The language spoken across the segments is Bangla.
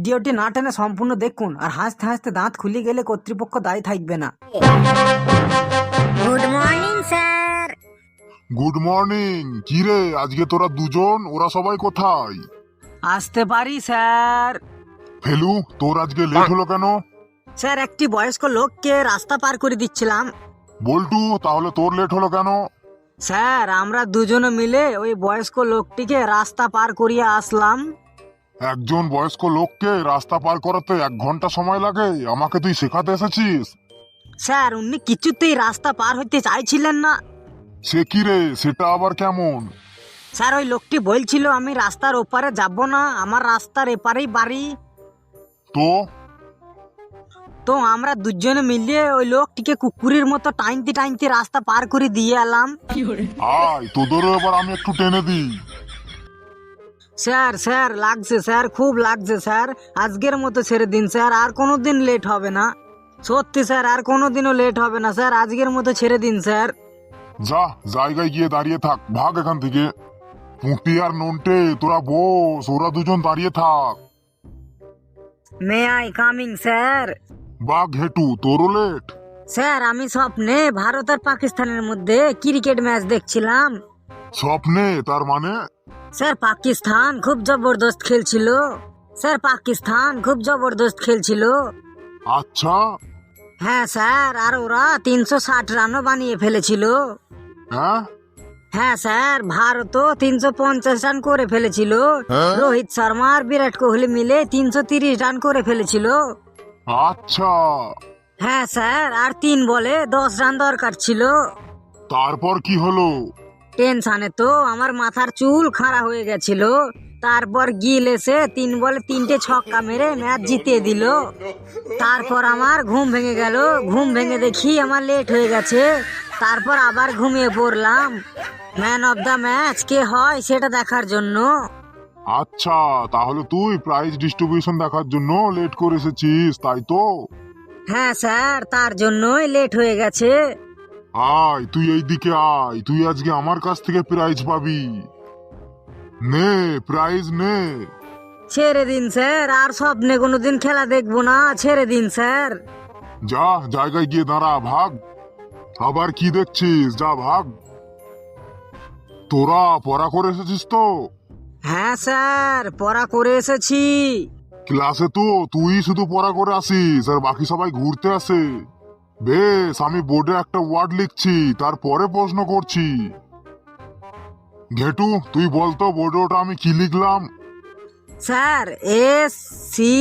ভিডিওটি না টেনে সম্পূর্ণ দেখুন আর হাসতে হাসতে দাঁত খুলে গেলে কর্তৃপক্ষ দায়ী থাকবে না। Good morning sir good morning কি রে আজকে তোরা দুজন ওরা সবাই কোথায়? আসতে পারি স্যার। ফেলু তোর আজকে লেট হলো কেন? স্যার একটি বয়স্ক লোককে রাস্তা পার করে দিচ্ছিলাম। বল্টু তাহলে তোর লেট হলো কেন? স্যার আমরা দুজনে মিলে ওই বয়স্ক লোকটিকে রাস্তা পার করিয়ে আসলাম। একজন বয়স্ক লোককে রাস্তা পার করাতে এক ঘণ্টা সময় লাগে আমাকে তুই শেখাতে এসেছিস? স্যার উনি কিছুতেই রাস্তা পার হইতে চাইছিলেন না। সে কি রে সেটা আবার কেমন? স্যার ওই লোকটি বলছিল আমি রাস্তার ওপারে যাব না আমার রাস্তার এপারেই বাড়ি। তো? তো আমরা দুজনে মিলিয়ে ওই লোকটিকে কুকুরের মতো টাইনতে টাইনতে রাস্তা পার করে দিয়ে এলাম। আয় তোদেরও এবার আমি একটু টেনে দিই। স্যার স্যার লাগছে স্যার খুব লাগছে স্যার। আজকের মতো ছেড়ে দিন স্যার আর কোনো দিন লেট হবে না। সত্যি স্যার আর কোনো দিনও লেট হবে না স্যার আজকের মতো ছেড়ে দিন স্যার। যা জায়গায় গিয়ে দাঁড়িয়ে থাক ভাগ এখান থেকে। পুঁটি আর নন্টে তোরা বস ওরা দুজন দাঁড়িয়ে থাক। May I coming sir? বাঘ হেটু তোরও লেট স্যার আমি স্বপ্নে ভারত আর পাকিস্তানের মধ্যে ক্রিকেট ম্যাচ দেখছিলাম। স্বপ্নে তার মানে? স্যার পাকিস্তান খুব জবরদস্ত খেলছিল। স্যার পাকিস্তান খুব জবরদস্ত খেলছিল। আচ্ছা। হ্যাঁ স্যার আর ওরা তিনশো ষাট রানও বানিয়ে ফেলেছিল। হ্যাঁ? হ্যাঁ স্যার ভারতও তিনশো পঞ্চাশ রান করে ফেলেছিল। রোহিত শর্মা আর বিরাট কোহলি মিলে তিনশো তিরিশ রান করে ফেলেছিল। আচ্ছা। হ্যাঁ স্যার আর তিন বলে দশ রান দরকার ছিল। তারপর কি হলো? টেনশানে তো আমার মাথার চুল খাড়া হয়ে গেছিল। তারপর গিল এসে তিন বলে তিনটে ছক্কা মেরে ম্যাচ জিতিয়ে দিল। তারপর আমার ঘুম ভেঙে গেল। ঘুম ভেঙে দেখি আমার লেট হয়ে গেছে। তারপর আবার ঘুমিয়ে পড়লাম। ম্যান অফ দ্য ম্যাচ কে হয় সেটা দেখার জন্য। আচ্ছা তাহলে তুই প্রাইজ ডিস্ট্রিবিউশন দেখার জন্য লেট করে এসেছিস তাই তো? হ্যাঁ স্যার তার জন্যই লেট হয়ে গেছে। আয় তুই এই দিকে আয় তুই আজকে আমার কাছ থেকে প্রাইজ পাবি। নে প্রাইজ নে। ছেড়ে দিন স্যার আর স্বপ্নে কোনোদিন খেলা দেখব না। ছেড়ে দিন স্যার। যা জায়গায় গিয়ে দাঁড়া ভাগ। আবার কি দেখছিস? যা ভাগ। তোরা পড়া করে এসেছিস তো? হ্যাঁ স্যার পড়া করে এসেছি। ক্লাসে তো তুই শুধু পড়া করে আসিস আর বাকি সবাই ঘুরতে আসে। বেশ আমি বোর্ডে একটা ওয়ার্ড লিখছি তারপরে প্রশ্ন করছি। ঘেটু তুই বলতো বোর্ডে ওটা আমি কি লিখলাম? Sir S C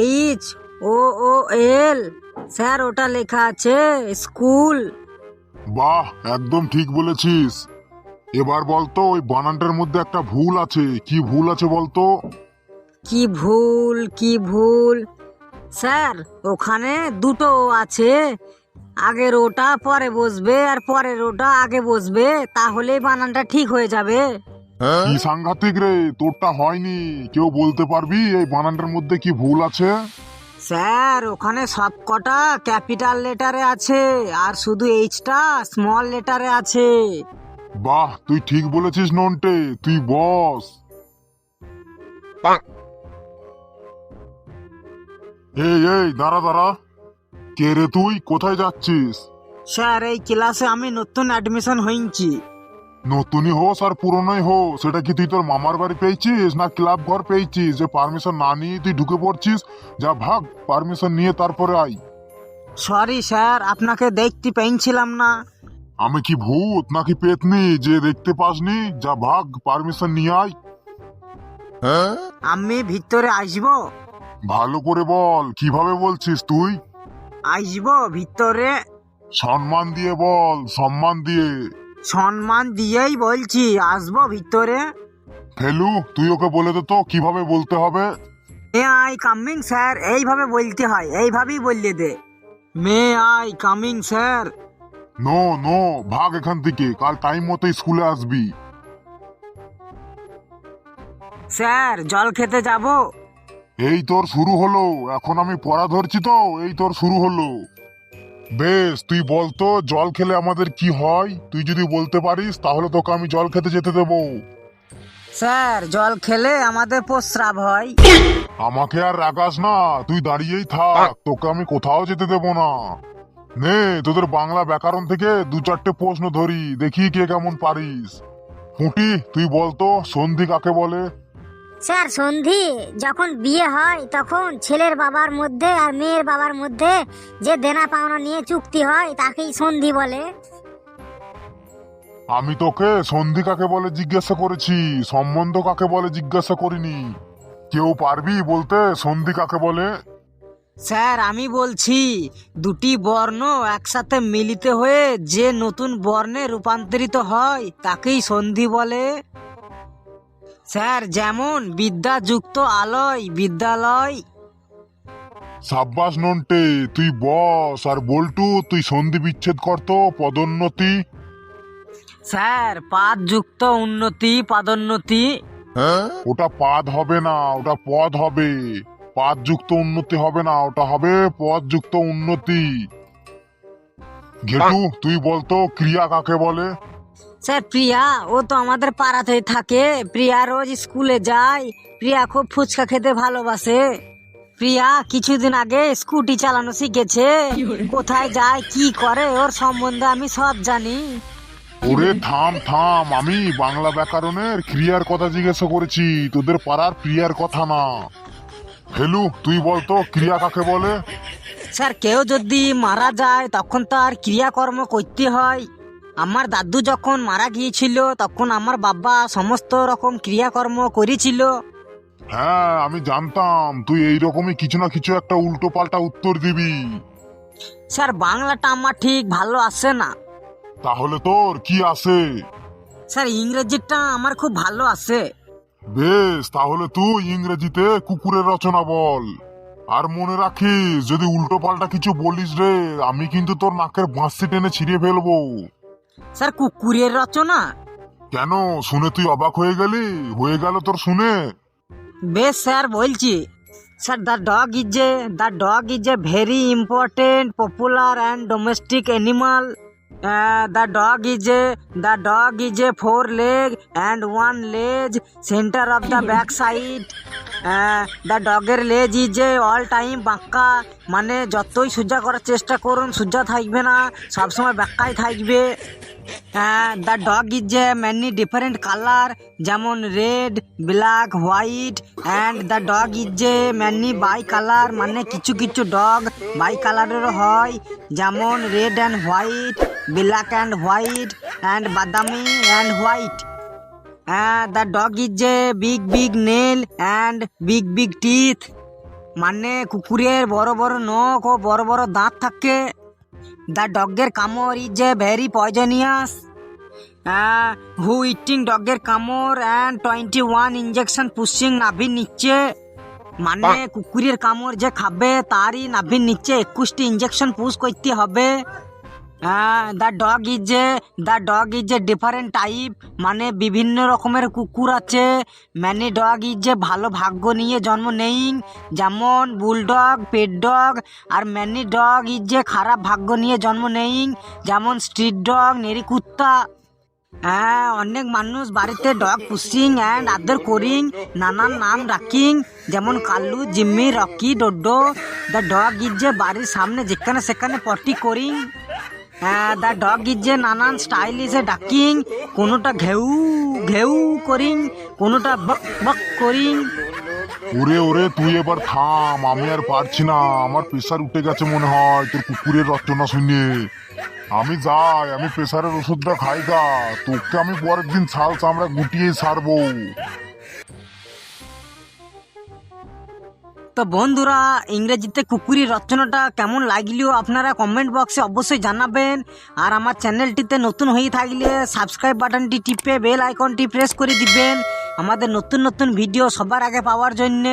H O O L. Sir ওটা লেখা আছে স্কুল। বাহ একদম ঠিক বলেছিস। এবার বলতো ওই বানানটার মধ্যে একটা ভুল আছে কি ভুল আছে বলতো? কি ভুল কি ভুল? স্যার ওখানে দুটো আছে। আগের ওটা পরে বসবে আর পরের ওটা আগে বসবে তাহলে বানানটা ঠিক হয়ে যাবে। কি সাংঘাতিক রে তোরটা হয়নি। কেউ বলতে পারবি এই বানানটার মধ্যে কি ভুল আছে? স্যার ওখানে সব কটা ক্যাপিটাল লেটারে আছে আর শুধু এইচটা স্মল লেটারে আছে। বাহ তুই ঠিক বলেছিস নন্টে তুই বস। এই এই দাঁড়া দাঁড়া। কে রে তুই? কোথায় যাচ্ছিস? স্যার এই ক্লাসে আমি নতুন অ্যাডমিশন হয়েছি নতুনই হোস আর পুরনোই হো সেটা কি তুই তোর মামার বাড়ি পেয়েছিস না ক্লাব ঘর পেয়েছিস? যে পারমিশন না নিয়ে তুই ঢুকে পড়ছিস? যা ভাগ পারমিশন নিয়ে তারপরে আই সরি স্যার আপনাকে দেখতে পেয়েছিলাম না। আমি কি ভূত নাকি পেতনি যে দেখতে পাসনি? যা ভাগ পারমিশন নিয়ে আয়। আমি ভিতরে আসব? ভালো করে বল কীভাবে বলছিস তুই? আসব ভিতরে। সম্মান দিয়ে বল সম্মান দিয়ে। সম্মান দিয়েই বলছি আসব ভিতরে। ফেলু তুই ওকে বলে দে তো কীভাবে বলতে হবে? May I coming sir. এইভাবে বলতে হয় এইভাবেই বললে দে। May I coming sir. No no ভাগ এখান থেকে কাল টাইম মতো স্কুলে আসবি। স্যার জল খেতে যাব। এই তোর শুরু হলো। এখন আমি পড়া ধরছি তো এই তোর শুরু হলো। বেশ তুই বলতো জল খেলে আমাদের কি হয়? তুই যদি বলতে পারিস তাহলে তোকে আমি জল খেতে যেতে দেবো। স্যার জল খেলে আমাদের প্রস্রাব হয়। আমাকে আর রাগাস না তুই দাঁড়িয়েই থাক তোকে আমি কোথাও যেতে দেবো না। নে তোদের বাংলা ব্যাকরণ থেকে দু চারটে প্রশ্ন ধরি দেখি কে কেমন পারিস। পুঁটি তুই বলতো সন্ধি কাকে বলে? স্যার সন্ধি। যখন বিয়ে হয় তখন ছেলের বাবার মধ্যে আর মেয়ের বাবার মধ্যে যে দেনা পাওনা নিয়ে চুক্তি হয় তাকেই সন্ধি বলে। আমি তোকে সন্ধি কাকে বলে জিজ্ঞাসা করেছি? সম্বন্ধ কাকে বলে জিজ্ঞাসা করিনি। কেউ পারবি বলতে সন্ধি কাকে বলে? স্যার আমি বলছি দুটি বর্ণ একসাথে মিলিত হয়ে যে নতুন বর্ণে রূপান্তরিত হয় তাকেই সন্ধি বলে। স্যার যেমন বিদ্যাযুক্ত আলয় বিদ্যালয়। সাব্বাস নন্টে তুই বস আর বল্টু তুই সন্ধি বিচ্ছেদ করতো পদোন্নতি। স্যার পাদযুক্ত উন্নতি পাদোন্নতি। ওটা পাদ হবে না ওটা পদ হবে। পাদযুক্ত উন্নতি হবে না ওটা হবে পদযুক্ত উন্নতি। ঘেটু তুই বলতো ক্রিয়া কাকে বলে? স্যার প্রিয়া ও তো আমাদের পাড়াতেই থাকে। প্রিয়া রোজ স্কুলে যায়। প্রিয়া খুব ফুচকা খেতে ভালোবাসে। প্রিয়া কিছুদিন আগে স্কুটি চালানো শিখেছে। কোথায় যায় কি করে ওর সম্বন্ধে আমি সব জানি। ওরে থাম থাম আমি বাংলা ব্যাকরণের ক্রিয়ার কথা জিজ্ঞাসা করেছি। তোদের পাড়ার প্রিয়ার কথা না। ফেলু তুই বলতো ক্রিয়া কাকে বলে? স্যার কেউ যদি মারা যায় তখন তার ক্রিয়াকর্ম করতে হয়। আমার দাদু যখন মারা গিয়েছিল তখন আমার বাবা সমস্ত রকম ক্রিয়াকর্ম করেছিল। হ্যাঁ আমি জানতাম তুই এই রকমই কিছু না কিছু একটা উল্টো পাল্টা উত্তর দিবি। স্যার বাংলাটা আমার ঠিক ভালো আসে না। তাহলে তোর কি আছে স্যার ইংরেজিটা আমার খুব ভালো আসে। বেশ তাহলে তুই ইংরেজিতে কুকুরের রচনা বল। আর মনে রাখিস যদি উল্টো পাল্টা কিছু বলিস রে আমি কিন্তু তোর নাকের বাঁশি টেনে ছিঁড়ে ফেলব। স্যার কুকুরের রচনা? কেন? শুনে তুই অবাক হয়ে গেলি? হয়ে গেল তোর শুনে। বেশ স্যার বলছি। Sir the dog is a the dog is a very important popular and domestic animal the dog is a the dog is a four leg and one লেজ centre of the back side the ডগের লেজ ইজ এ অল টাইম বাঁকা মানে যতই সোজা করার চেষ্টা করুন সোজা থাকবে না সবসময় বাঁকাই থাকবে। The dog is a many different colour যেমন red black white and the dog is a many by colour মানে কিছু কিছু ডগ বাই কালারেরও হয় যেমন red and white black and white and বাদামি and white the dog is a big big nail and big big teeth মানে কুকুরের বড় বড় নখ ও বড় বড় দাঁত থাকে। দ্য ডগের কামড় is a very poisonous who eating ডগের কামড় and twenty one injection pushing নাভির নিচে। মানে কুকুরের কামড় যে খাবে তারই নাভির নিচে একুশটি ইঞ্জেকশন পুশ করতে হবে। The dog is a the dog is a different type মানে বিভিন্ন রকমের কুকুর আছে। ম্যানি ডগ ইজ যে ভালো ভাগ্য নিয়ে জন্ম নেই যেমন বুলডগ পেট ডগ আর ম্যানি ডগ ইজ যে খারাপ ভাগ্য নিয়ে জন্ম নেই যেমন স্ট্রিট ডগ নেরি কুত্তা। হ্যাঁ অনেক মানুষ বাড়িতে ডগ পুষিং অ্যান্ড আদর করিং, নানান নাম রাখিং। যেমন কাল্লু জিম্মি, Rocky, Dodo. The dog is যে বাড়ির সামনে যেখানে সেখানে পটি করিং। দ্য ডগ ইজ যে নানান স্টাইলিশে ডাকিং কোনোটা ঘেউ ঘেউ করিং, কোনোটা বক বক করিং। ওরে ওরে, তুই এবার থাম, আমি আর পারছি না, আমার প্রেশার উঠে গেছে মনে হয়, তোর কুকুরের রচনা শুনে। আমি যাই, আমি প্রেশারের ওষুধটা খাই গা, তোকে আমি পরের দিন ছাল চামড়া গুটিয়ে সারবো। তো বন্ধুরা, ইংরেজিতে কুকুরের রচনাটা কেমন লাগলেও আপনারা কমেন্ট বক্সে অবশ্যই জানাবেন। আর আমার চ্যানেলটিতে নতুন হয়ে থাকলে সাবস্ক্রাইব বাটনটি টিপে বেল আইকনটি প্রেস করে দিবেন। আমাদের নতুন নতুন ভিডিও সবার আগে পাওয়ার জন্যে।